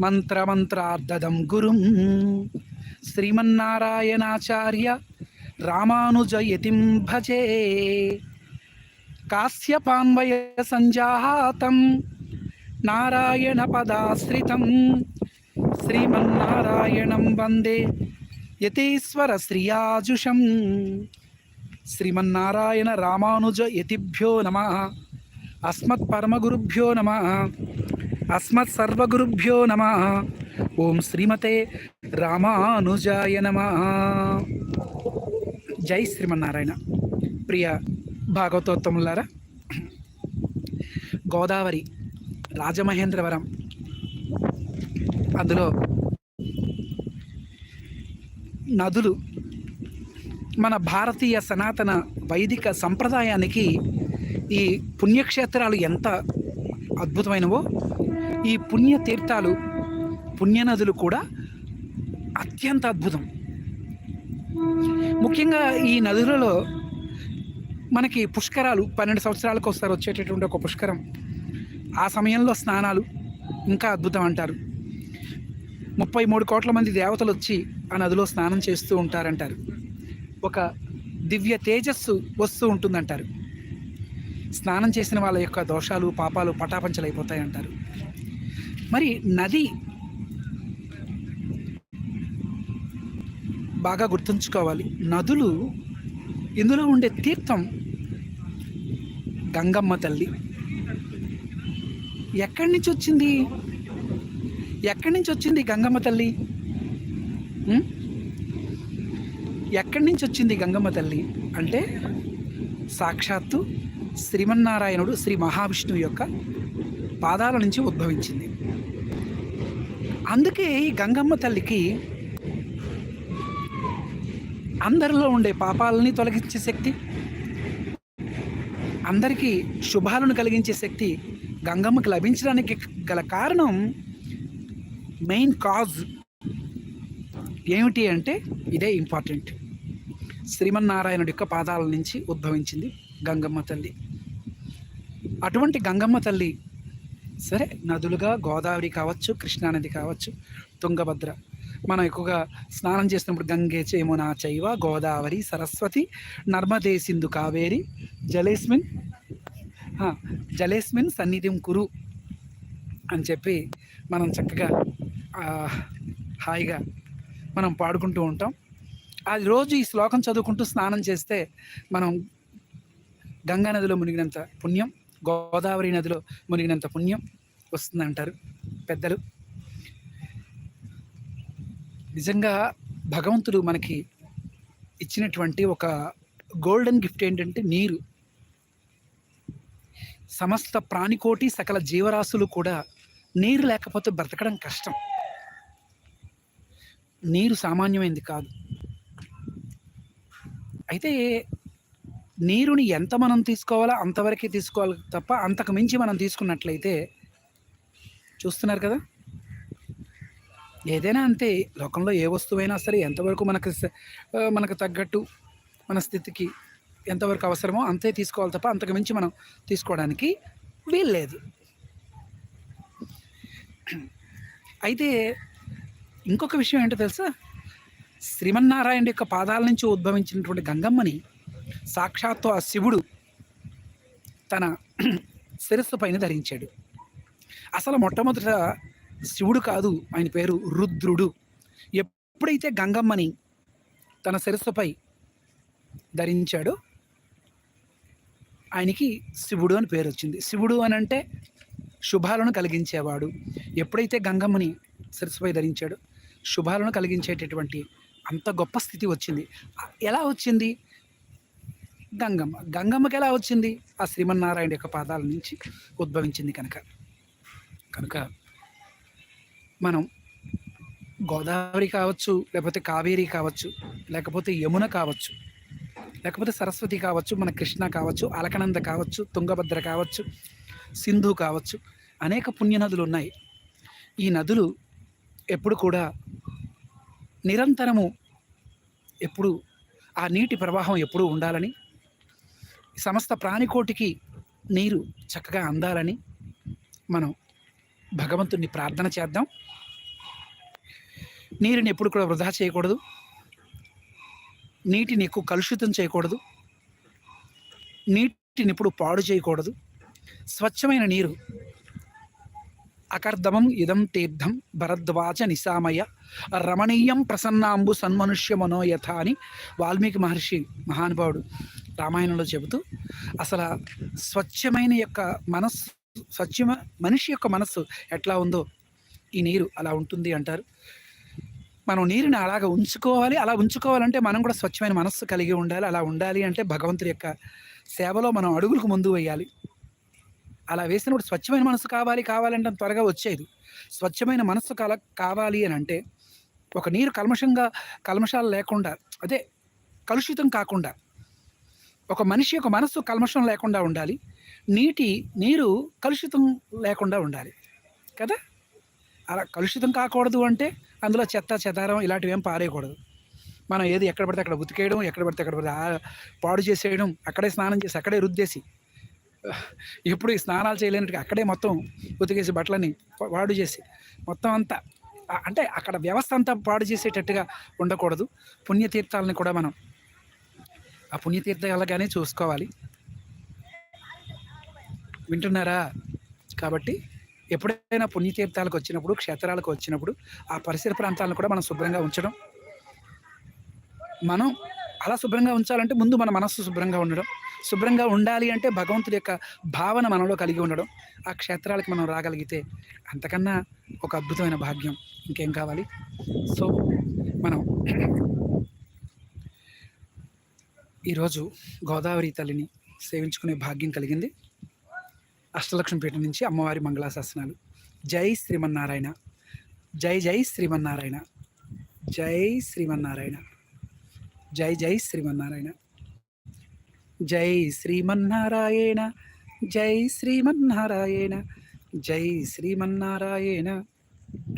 మంత్రమంత్రార్థదం గురుం. శ్రీమన్నారాయణాచార్య రామానుజయతిం భజే. కాశ్యపాన్వయ సంజాతం నారాయణ పదాశ్రితం శ్రీమన్నారాయణం వందే యతీశ్వర శ్రియాజుషం శ్రీమన్నారాయణ రామానుజ యతిభ్యో నమ. అస్మత్ పరమగురుభ్యో నమ. అస్మత్ సర్వగురుభ్యో నమ ఓం శ్రీమతే రామానుజాయ నమ జై శ్రీమన్నారాయణ ప్రియ భాగవతోత్తములారా గోదావరి రాజమహేంద్రవరం అందులో నదులు మన భారతీయ సనాతన వైదిక సంప్రదాయానికి ఈ పుణ్యక్షేత్రాలు ఎంత అద్భుతమైనవో ఈ పుణ్య తీర్థాలు పుణ్యనదులు కూడా అత్యంత అద్భుతం. ముఖ్యంగా ఈ నదులలో మనకి పుష్కరాలు పన్నెండు సంవత్సరాలకు ఒకసారి వచ్చేటటువంటి ఒక పుష్కరం. ఆ సమయంలో స్నానాలు ఇంకా అద్భుతం అంటారు. ముప్పై మూడు కోట్ల మంది దేవతలు వచ్చి ఆ నదిలో స్నానం చేస్తూ ఉంటారంటారు. ఒక దివ్య తేజస్సు వస్తూ ఉంటుందంటారు. స్నానం చేసిన వాళ్ళ యొక్క దోషాలు పాపాలు పటాపంచలైపోతాయి అంటారు మరి నది బాగా గుర్తుంచుకోవాలి. నదులు ఇందులో ఉండే తీర్థం గంగమ్మ తల్లి. ఎక్కడి నుంచి వచ్చింది? ఎక్కడి నుంచి వచ్చింది గంగమ్మ తల్లి? ఎక్కడి నుంచి వచ్చింది గంగమ్మ తల్లి? అంటే సాక్షాత్తు శ్రీమన్నారాయణుడు శ్రీ మహావిష్ణువు యొక్క పాదాల నుంచి ఉద్భవించింది. అందుకే ఈ గంగమ్మ తల్లికి అందరిలో ఉండే పాపాలని తొలగించే శక్తి అందరికీ శుభాలను కలిగించే శక్తి గంగమ్మకి లభించడానికి గల కారణం మెయిన్ కాజ్ ఏమిటి అంటే ఇదే ఇంపార్టెంట్. శ్రీమన్నారాయణుడి యొక్క పాదాల నుంచి ఉద్భవించింది గంగమ్మ తల్లి. అటువంటి గంగమ్మ తల్లి సరే నదులుగా గోదావరి కావచ్చు కృష్ణానది కావచ్చు తుంగభద్ర. మనం ఎక్కువగా స్నానం చేసినప్పుడు గంగే చేమున చైవ గోదావరి సరస్వతి నర్మదే సింధు కావేరి జలేస్మిన్ జలేస్మిన్ సన్నిధిం కురు అని చెప్పి మనం చక్కగా హాయిగా మనం పాడుకుంటూ ఉంటాం. అది రోజు ఈ శ్లోకం చదువుకుంటూ స్నానం చేస్తే మనం గంగా నదిలో మునిగినంత పుణ్యం. గోదావరి నదిలో మునిగినంత పుణ్యం వస్తుందంటారు పెద్దలు. నిజంగా భగవంతుడు మనకి ఇచ్చినటువంటి ఒక గోల్డెన్ గిఫ్ట్ ఏంటంటే నీరు. సమస్త ప్రాణికోటి సకల జీవరాశులు కూడా నీరు లేకపోతే బ్రతకడం కష్టం. నీరు సామాన్యమైనది కాదు. అయితే నీరుని ఎంత మనం తీసుకోవాలో అంతవరకే తీసుకోవాలి తప్ప అంతకు మించి మనం తీసుకున్నట్లయితే చూస్తున్నారు కదా? ఏదైనా అంతే లోకంలో ఏ వస్తువైనా సరే ఎంతవరకు మనకు మనకు తగ్గట్టు మన స్థితికి ఎంతవరకు అవసరమో అంతే తీసుకోవాలి తప్ప అంతకు మించి మనం తీసుకోవడానికి వీల్లేదు. అయితే ఇంకొక విషయం ఏంటో తెలుసా? శ్రీమన్నారాయణ యొక్క పాదాల నుంచి ఉద్భవించినటువంటి గంగమ్మని సాక్షాత్తు ఆ శివుడు తన శిరస్సు పైన ధరించాడు. అసలు మొట్టమొదట శివుడు కాదు ఆయన పేరు రుద్రుడు. ఎప్పుడైతే గంగమ్మని తన శిరస్సుపై ధరించాడో ఆయనకి శివుడు అని పేరు వచ్చింది. శివుడు అని అంటే శుభాలను కలిగించేవాడు. ఎప్పుడైతే గంగమ్మని శిరస్సుపై ధరించాడో శుభాలను కలిగించేటటువంటి అంత గొప్ప స్థితి వచ్చింది. ఎలా వచ్చింది? గంగమ్మ. గంగమ్మకి ఎలా వచ్చింది? ఆ శ్రీమన్నారాయణ యొక్క పాదాల నుంచి ఉద్భవించింది కనుక. కనుక మనం గోదావరి కావచ్చు లేకపోతే కావేరి కావచ్చు లేకపోతే యమున కావచ్చు లేకపోతే సరస్వతి కావచ్చు మన కృష్ణ కావచ్చు అలకనంద కావచ్చు తుంగభద్ర కావచ్చు సింధు కావచ్చు అనేక పుణ్యనదులు ఉన్నాయి. ఈ నదులు ఎప్పుడు కూడా నిరంతరము ఎప్పుడు ఆ నీటి ప్రవాహం ఎప్పుడూ ఉండాలని సమస్త ప్రాణికోటికి నీరు చక్కగా అందాలని మనం భగవంతుణ్ణి ప్రార్థన చేద్దాం. నీరుని ఎప్పుడు కూడా వృధా చేయకూడదు. నీటిని ఎక్కువ కలుషితం చేయకూడదు. నీటిని ఎప్పుడు పాడు చేయకూడదు. స్వచ్ఛమైన నీరు. అకర్దమం ఇదం తీర్థం భరద్వాచ నిశామయ రమణీయం ప్రసన్నాంబు సన్మనుష్య మనోయథ అని వాల్మీకి మహర్షి మహానుభావుడు రామాయణంలో చెబుతూ అసలు స్వచ్ఛమైన యొక్క మనస్సు స్వచ్ఛమ మనిషి యొక్క మనస్సు ఎట్లా ఉందో ఈ నీరు అలా ఉంటుంది అంటారు. మనం నీరుని అలాగ ఉంచుకోవాలి అలా ఉంచుకోవాలంటే మనం కూడా స్వచ్ఛమైన మనస్సు కలిగి ఉండాలి అలా ఉండాలి అంటే భగవంతుడి యొక్క సేవలో మనం అడుగులకు ముందు వేయాలి. అలా వేసినప్పుడు స్వచ్ఛమైన మనసు కావాలి కావాలంటే త్వరగా వచ్చేది. స్వచ్ఛమైన మనస్సు కల కావాలి అని అంటే ఒక నీరు కల్మషంగా కల్మషాలు లేకుండా అదే కలుషితం కాకుండా ఒక మనిషి యొక్క మనస్సు కల్మషం లేకుండా ఉండాలి. నీటి నీరు కలుషితం లేకుండా ఉండాలి. కదా? అలా కలుషితం కాకూడదు అంటే అందులో చెత్త చెదారం ఇలాంటివి ఏం పారేయకూడదు. మనం ఏది ఎక్కడ పడితే అక్కడ ఉతికేయడం ఎక్కడ పడితే అక్కడ పడితే పాడు చేసేయడం అక్కడే స్నానం చేసి అక్కడే రుద్దేసి ఎప్పుడు ఈ స్నానాలు చేయలేనట్టు అక్కడే మొత్తం ఉతికేసి బట్టలని పాడు చేసి మొత్తం అంతా అంటే అక్కడ వ్యవస్థ అంతా పాడు చేసేటట్టుగా ఉండకూడదు. పుణ్యతీర్థాలని కూడా మనం ఆ పుణ్యతీర్థాలుగానే చూసుకోవాలి. వింటున్నారా? కాబట్టి ఎప్పుడైనా పుణ్యతీర్థాలకు వచ్చినప్పుడు క్షేత్రాలకు వచ్చినప్పుడు ఆ పరిసర ప్రాంతాలను కూడా మనం శుభ్రంగా ఉంచడం. మనం అలా శుభ్రంగా ఉంచాలంటే ముందు మన మనస్సు శుభ్రంగా ఉండడం. శుభ్రంగా ఉండాలి అంటే భగవంతుడి యొక్క భావన మనలో కలిగి ఉండడం. ఆ క్షేత్రాలకు మనం రాగలిగితే అంతకన్నా ఒక అద్భుతమైన భాగ్యం ఇంకేం కావాలి? సో మనం ఈరోజు గోదావరి తల్లిని సేవించుకునే భాగ్యం కలిగింది. అష్టలక్ష్మిపేట నుంచి అమ్మవారి మంగళాశాసనాలు. జై శ్రీమన్నారాయణ. జై జై శ్రీమన్నారాయణ. జై శ్రీమన్నారాయణ. జై జై శ్రీమన్నారాయణ. జై శ్రీమన్నారాయణ. జై శ్రీమన్నారాయణ. జై శ్రీమన్నారాయణ.